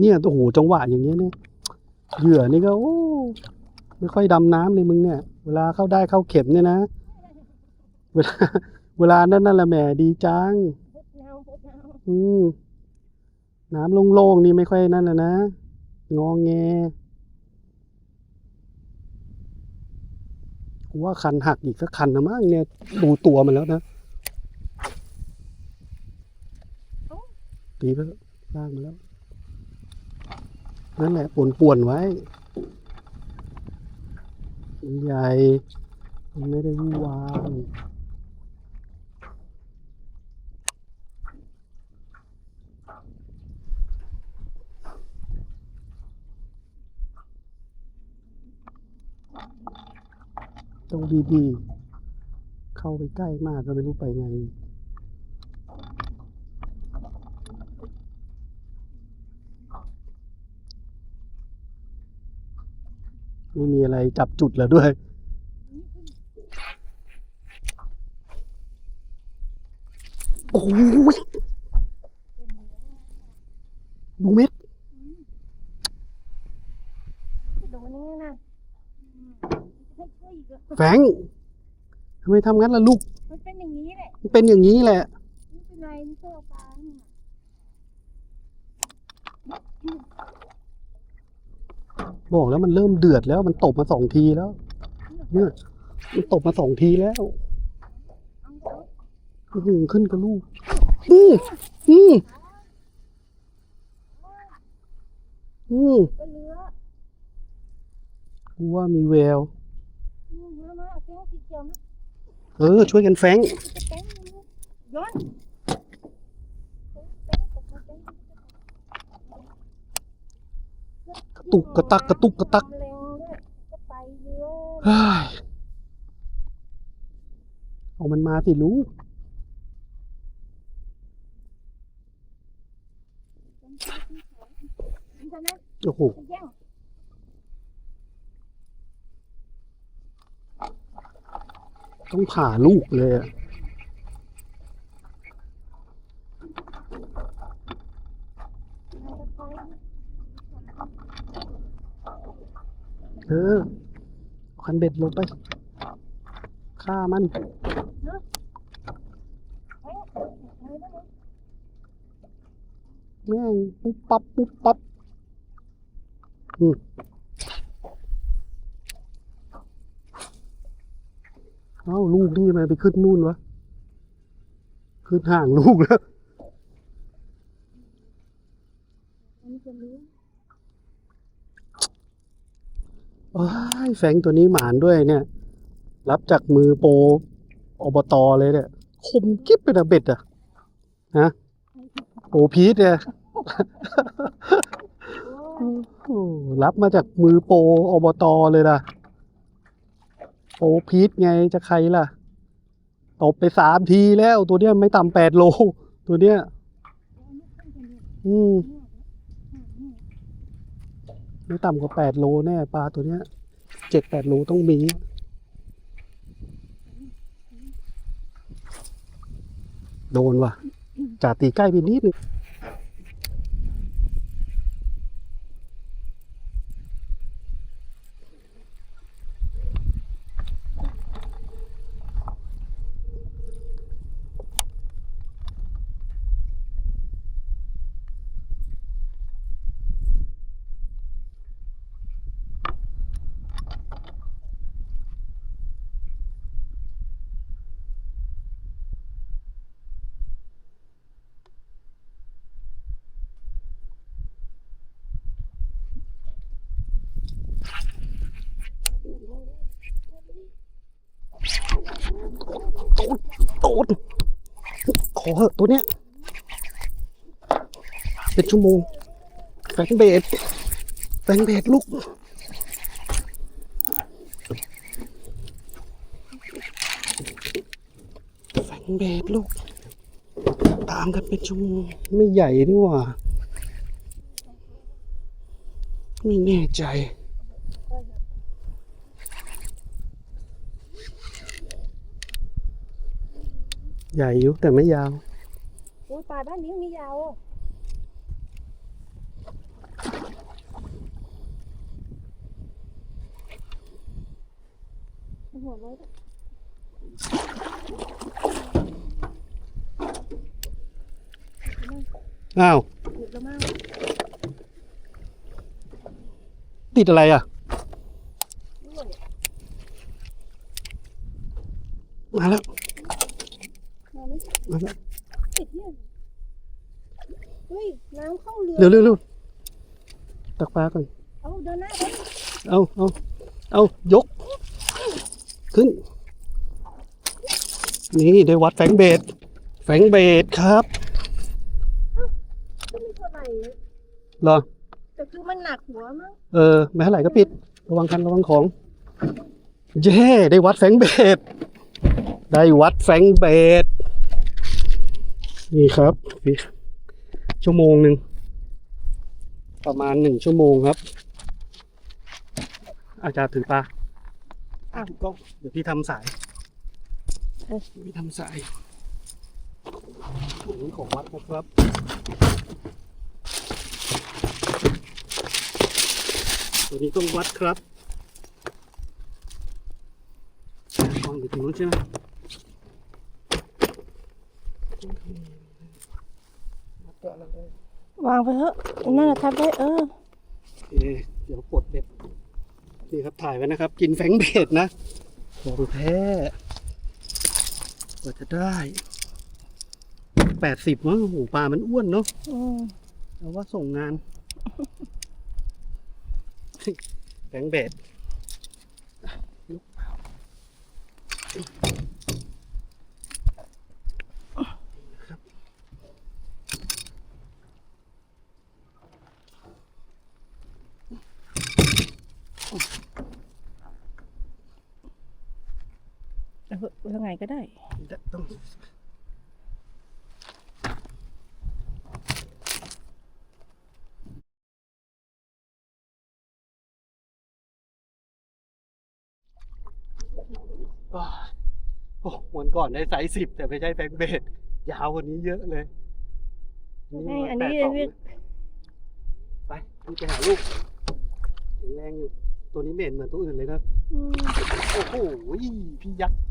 เนี่ยโอ้โหจังหวะอย่างเงี้ยเนี่ยเหยื่อนี่ก็โอ้ไม่ค่อยดำน้ำเลยมึงเนี่ย เวลาเข้าได้เข้าเข็มเนี่ยนะ เวลา เวลานั้นนั่นแหละแหมดีจังพุดเงาพุดเงาอืมน้ำโล่งๆนี่ไม่ค่อยนั่นนะนะงองแงกูว่าคันหักอีกสักคันนะมั้งเนี่ยดูตัวมันแล้วนะตีไปแล้วลากมาแล้ว นั่นแหละป่วนๆไว้ใหญ่ไม่ได้วุ่นวายต้องดีๆ เข้าไปใกล้มากก็ไม่รู้ไปไง ไม่มีอะไรจับจุดแล้วด้วย โอ้โหดูเม็ดโดนนี่นะให้ช่วยอีกเหรอแฝงทำไมทำงั้นล่ะลูก มันเป็นอย่างนี้แหละ มันเป็นอย่างนี้แหละไม่เป็นไรไม่ใช่เอาปลาเนี่ย บอกแล้วมันเริ่มเดือดแล้วมันตบมาสองทีแล้วเนี่ยมันตบมาสองทีแล้วหือขึ้นกับลูกอืมอืมอืมกูว่ามีแววเออ ช่วยกันแฝงย้อนแป้งกับมาแป้ง กระ ตุกกระตักกระตุกกระตักแรงด้วยก็ไปเรือเฮ้ยเอามันมาสิลูกฉะนั้นโอ้โหจะแย่งต้องผ่าลูกเลยอะ มันจะไป เออเอา คันเบ็ดลงไปฆ่ามันนี่ยแม่งปุ๊บปั๊บปุ๊บปั๊บอืมเอ้าลูกนี่ทำไมไปขึ้นนู่นวะ ขึ้นห่างลูกแล้ว อันนี้จะเลื้อ ว้ายแฟงตัวนี้หมานด้วยเนี่ย รับจากมือโปรอบตเลยเนี่ย คมกิ๊บเป็นอะเบ็ดอะฮะโปรพีทเนี่ยรับมาจากมือโปรอบตเลยล่ะโปรพีทไงจะใครล่ะตบไปสามทีแล้วตัวเนี้ยไม่ต่ำแปดโล ตัวเนี้ย อืม ไม่ต่ำกว่าแปดโลแน่ปลาตัวเนี้ยเจ็ดแปดโลต้องมีโดนว่ะจ่าตีใกล้ไปนิดนึง โดนขอเหอะตัวเนี้ยเป็นชั่วโมงแฟงเบดแฟงเบดลูกแฟงเบดลูก ตามกันเป็นชั่วโมงไม่ใหญ่นี่หว่า ไม่แน่ใจ ใหญ่ยู่แต่ไม่ยาวอุ้ยปลาบ้านนี้มียาวหัวร้อยอ้าวติดอะไรอะ มาแล้ว ติดเนี่ยเฮ้ยน้ำเข้าเรือเร็วเร็วเร็วตักปลาก่อน เอาเดินหน้าไปเอาเอาเอายก ขึ้น นี่ได้วัดแฝงเบสแฝงเบสครับก็ไม่เท่าไหร่เหรอ แต่คือมันหนักหัวมั้งเออไม่เท่าไหร่ก็ปิด ระวังคันระวังของ เย้ ได้วัดแฝงเบสได้วัดแฝงเบส นี่ครับ ชั่วโมงหนึ่ง ประมาณหนึ่งชั่วโมงครับ อาจารย์ถือปลาอะก็เดี๋ยวพี่ทำสายเดี๋ยวพี่ทำสายอันนี้ของวัดนะครับตัวนี้ต้องวัดครับวางอยู่ตรงนู้นใช่ไหม วางไปเถอะนั่นแหละทับได้เออโอเคเดี๋ยวปลดเบ็ดนี่ครับถ่ายไว้นะครับ กินแฟงเบ็ดนะของแท้กว่าจะได้แปดสิบมั้งโอ้โหปลามันอ้วนเนาะอืมแต่ว่าส่งงานแฟงเบ็ด เอาเถอะยังไงก็ได้ ต้องอ้าวโอ้วันก่อนได้ไซส์สิบแต่ไม่ใช่แฟงเบดยาวกว่านี้เยอะเลยไอ้อันนี้แปดสงเรียกไปพี่ไปหาลูกแข็งแรงอยู่ ตัวนี้เหม็นเหมือนตัวอื่นเลยนะอืมโอ้โห พี่ยักษ์